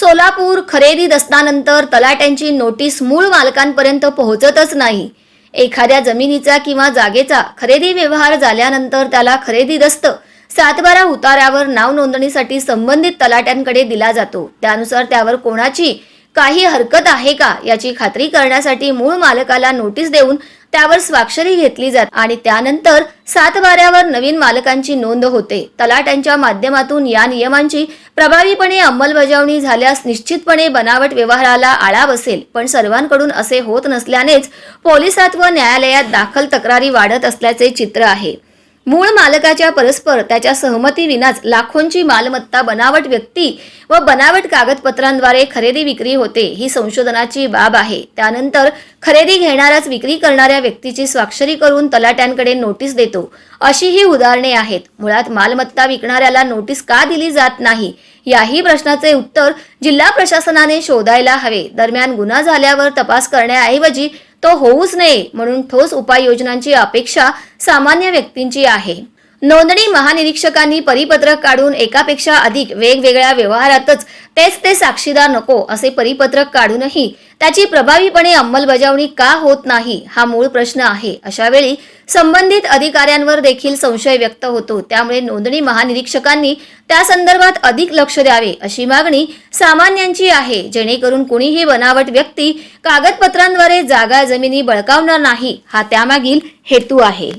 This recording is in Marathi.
सोलापूर खरेदी दस्तानंतर तलाट्यांची नोटीस मूळ मालकांपर्यंत पोहोचतच नाही. एखाद्या जमिनीचा किंवा जागेचा खरेदी व्यवहार झाल्यानंतर त्याला खरेदी दस्त सातबारा उतार्यावर नाव नोंदणीसाठी संबंधित तलाट्यांकडे दिला जातो. त्यानुसार त्यावर कोणाची काही हरकत आहे का याची खात्री करण्यासाठी मूळ मालकाला नोटीस देऊन त्यावर स्वाक्षरी घेतली जाते आणि त्यानंतर सातबाऱ्यावर नवीन मालकांची नोंद होते. तलाट्यांच्या माध्यमातून या नियमांची प्रभावीपणे अंमलबजावणी झाल्यास निश्चितपणे बनावट व्यवहाराला आळा बसेल. पण सर्वांकडून असे होत नसल्यानेच पोलिसात व न्यायालयात दाखल तक्रारी वाढत असल्याचे चित्र आहे. मूळ मालकाच्या परस्पर त्याच्या सहमतीविनाच लाखोंची मालमत्ता बनावट व्यक्ती व बनावट कागदपत्रांद्वारे खरेदी विक्री होते ही संशोधनाची बाब आहे. त्यानंतर खरेदी घेणाऱ्याच विक्री करणाऱ्या व्यक्तीची स्वाक्षरी करून तलाट्यांकडे नोटीस देतो. अशी ही उदाहरणे आहेत. मुळात मालमत्ता विकणाऱ्याला नोटीस का दिली जात नाही? याही प्रश्नाचे उत्तर जिल्हा प्रशासनाने शोधायला हवे. दरम्यान गुन्हा झाल्यावर तपास करण्याऐवजी तो होऊच नये म्हणून ठोस उपाययोजनांची अपेक्षा सामान्य व्यक्तींची आहे. नोंदणी महानिरीक्षकांनी परिपत्रक काढून एकापेक्षा अधिक वेगवेगळ्या व्यवहारातच तेच ते साक्षीदार नको असे परिपत्रक काढूनही त्याची प्रभावीपणे अंमलबजावणी का होत नाही हा मूळ प्रश्न आहे. अशा वेळी संबंधित अधिकाऱ्यांवर देखील संशय व्यक्त होतो. त्यामुळे नोंदणी महानिरीक्षकांनी त्या संदर्भात अधिक लक्ष द्यावे अशी मागणी सामान्यांची आहे. जेणेकरून कुणीही बनावट व्यक्ती कागदपत्रांद्वारे जागा जमिनी बळकावणार नाही हा त्यामागील हेतू आहे.